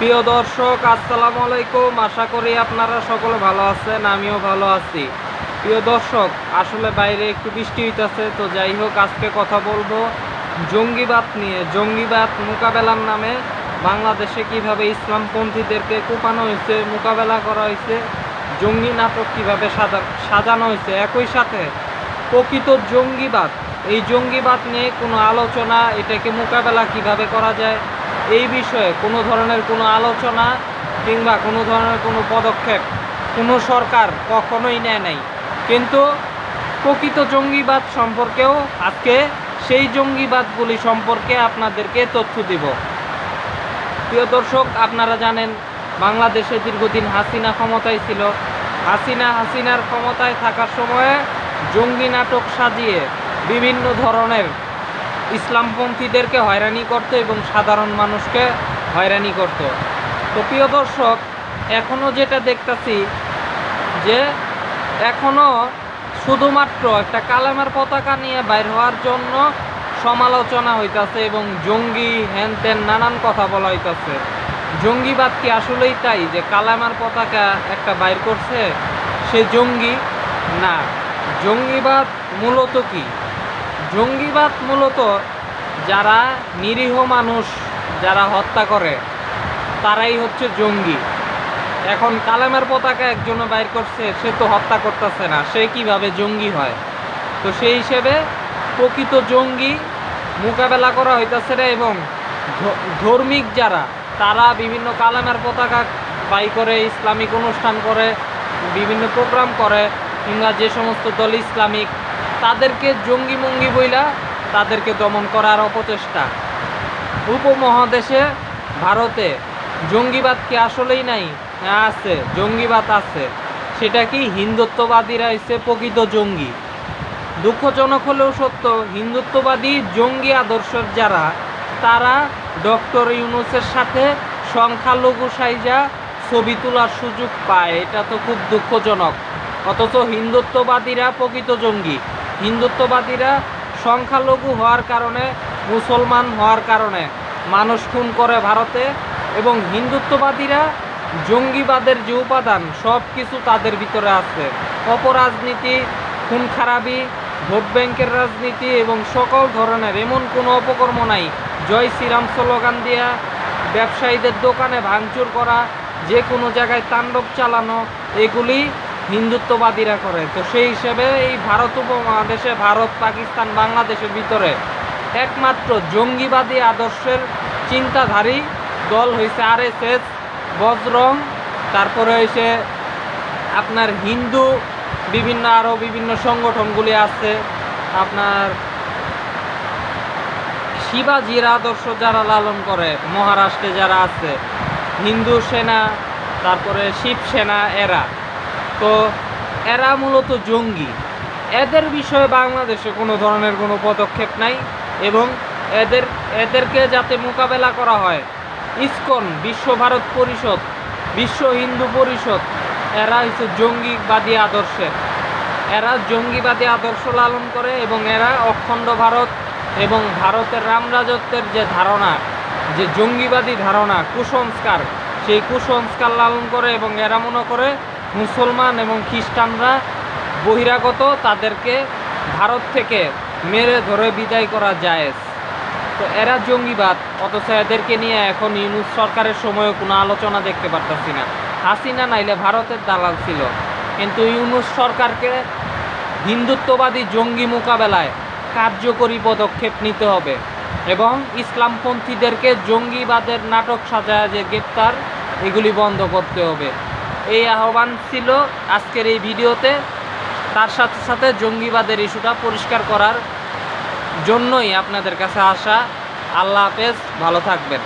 প্রিয় দর্শক, আসসালামু আলাইকুম। আশা করি আপনারা সকলে ভালো আছেন, আমিও ভালো আছি। প্রিয় দর্শক, আসলে বাইরে একটু বৃষ্টি হইতেছে, তো যাই হোক, আজকে কথা বলব জঙ্গিবাদ নিয়ে। জঙ্গিবাদ মোকাবেলার নামে বাংলাদেশে কীভাবে ইসলামপন্থীদেরকে কোপানো হয়েছে, মোকাবেলা করা হয়েছে, জঙ্গি নাটক কীভাবে সাজা সাজানো হয়েছে, একই সাথে প্রকৃত জঙ্গিবাদ। এই জঙ্গিবাদ নিয়ে কোনো আলোচনা, এটাকে মোকাবেলা কীভাবে করা যায় এই বিষয়ে কোনো ধরনের কোনো আলোচনা কিংবা কোনো ধরনের কোনো পদক্ষেপ কোনো সরকার কখনোই নেয় নাই। কিন্তু প্রকৃত জঙ্গিবাদ সম্পর্কেও আজকে সেই জঙ্গিবাদগুলি সম্পর্কে আপনাদেরকে তথ্য দিব। প্রিয় দর্শক, আপনারা জানেন বাংলাদেশে দীর্ঘদিন হাসিনা ক্ষমতায় ছিল। হাসিনা হাসিনার ক্ষমতায় থাকার সময়ে জঙ্গি নাটক সাজিয়ে বিভিন্ন ধরনের ইসলামপন্থীদেরকে হয়রানি করতো এবং সাধারণ মানুষকে হয়রানি করত। তো প্রিয় দর্শক এখনও যেটা দেখতাছি যে এখনও শুধুমাত্র একটা কালামের পতাকা নিয়ে বাইর হওয়ার জন্য সমালোচনা হইতাছে এবং জঙ্গি হ্যান ত্যান নানান কথা বলা হইতাছে। জঙ্গিবাদ কি আসলেই তাই যে কালামার পতাকা একটা বাইর করছে? সে জঙ্গি না। জঙ্গিবাদ মূলত কি? জঙ্গিবাদ মূলত যারা নিরীহ মানুষ যারা হত্যা করে, তারাই হচ্ছে জঙ্গি। এখন কালামের পতাকা একজনও বাইর করছে, সে তো হত্যা করতেছে না, সে কীভাবে জঙ্গি হয়? তো সেই হিসেবে প্রকৃত জঙ্গি মোকাবেলা করা হইতেছে না এবং ধর্মিক যারা, তারা বিভিন্ন কালামের পতাকা বাই করে, ইসলামিক অনুষ্ঠান করে, বিভিন্ন প্রোগ্রাম করে, কিংবা যে সমস্ত দল ইসলামিক তাদেরকে জঙ্গি মঙ্গি বইলা তাদেরকে দমন করার অপচেষ্টা। উপমহাদেশে ভারতে জঙ্গিবাদ কি আসলেই নাই? হ্যাঁ আছে, জঙ্গিবাদ আছে। সেটা কি হিন্দুত্ববাদীরা হচ্ছে প্রকৃত জঙ্গি? দুঃখজনক হলেও সত্য, হিন্দুত্ববাদী জঙ্গি আদর্শের যারা, তারা ডক্টর ইউনুসের সাথে সংখ্যালঘু সাইজা ছবি তোলার সুযোগ পায়। এটা তো খুব দুঃখজনক। অথচ হিন্দুত্ববাদীরা প্রকৃত জঙ্গি। হিন্দুত্ববাদীরা সংখ্যালঘু হওয়ার কারণে, মুসলমান হওয়ার কারণে মানুষ খুন করে ভারতে এবং হিন্দুত্ববাদীরা জঙ্গিবাদের যে উপাদান সব কিছু তাদের ভিতরে আছে। অপরাজনীতি খুন খারাপি ভোট ব্যাংকের রাজনীতি এবং সকল ধরনের এমন কোনো অপকর্ম নাই। জয় শ্রীরাম স্লোগান দিয়া ব্যবসায়ীদের দোকানে ভাঙচুর করা, যে কোনো জায়গায় তাণ্ডব চালানো, এগুলি হিন্দুত্ববাদীরা করে। তো সেই হিসেবে এই ভারত উপমহাদেশে ভারত, পাকিস্তান, বাংলাদেশের ভিতরে একমাত্র জঙ্গিবাদী আদর্শের চিন্তাধারী দল হয়েছে আর এস এস বজরং, তারপরে হয়েছে আপনার হিন্দু, বিভিন্ন আরও বিভিন্ন সংগঠনগুলি আছে। আপনার শিবাজির আদর্শ যারা লালন করে, মহারাষ্ট্রে যারা আছে, হিন্দু সেনা, তারপরে শিবসেনা, এরা। তো এরা মূলত জঙ্গি। এদের বিষয়ে বাংলাদেশে কোনো ধরনের কোনো পদক্ষেপ নাই এবং এদের, এদেরকে যাতে মোকাবেলা করা হয়, ইসকন বিশ্ব ভারত পরিষদ, বিশ্ব হিন্দু পরিষদ, এরা হচ্ছে জঙ্গিবাদী আদর্শের। এরা জঙ্গিবাদী আদর্শ লালন করে এবং এরা অখণ্ড ভারত এবং ভারতের রামরাজত্বের যে ধারণা, যে জঙ্গিবাদী ধারণা, কুসংস্কার, সেই কুসংস্কার লালন করে এবং এরা মনে করে মুসলমান এবং খ্রিস্টানরা বহিরাগত তাদেরকে ভারত থেকে মেরে ধরে বিদায় করা যায় তো এরা জঙ্গিবাদ, অথচ এদেরকে নিয়ে এখন ইউনুস সরকারের সময়ও কোনো আলোচনা দেখতে পারতাছি না। হাসিনা নাইলে ভারতের দালাল ছিল। কিন্তু ইউনুস সরকারকে হিন্দুত্ববাদী জঙ্গি মোকাবেলায় কার্যকরী পদক্ষেপ নিতে হবে এবং ইসলামপন্থীদেরকে জঙ্গিবাদের নাটক সাজায় যে গ্রেপ্তার, এগুলি বন্ধ করতে হবে। এই আহ্বান ছিল আজকের এই ভিডিওতে। তার সাথে সাথে জঙ্গিবাদের ইস্যুটা পরিষ্কার করার জন্যই আপনাদের কাছে আসা। আল্লাহ হাফেজ, ভালো থাকবেন।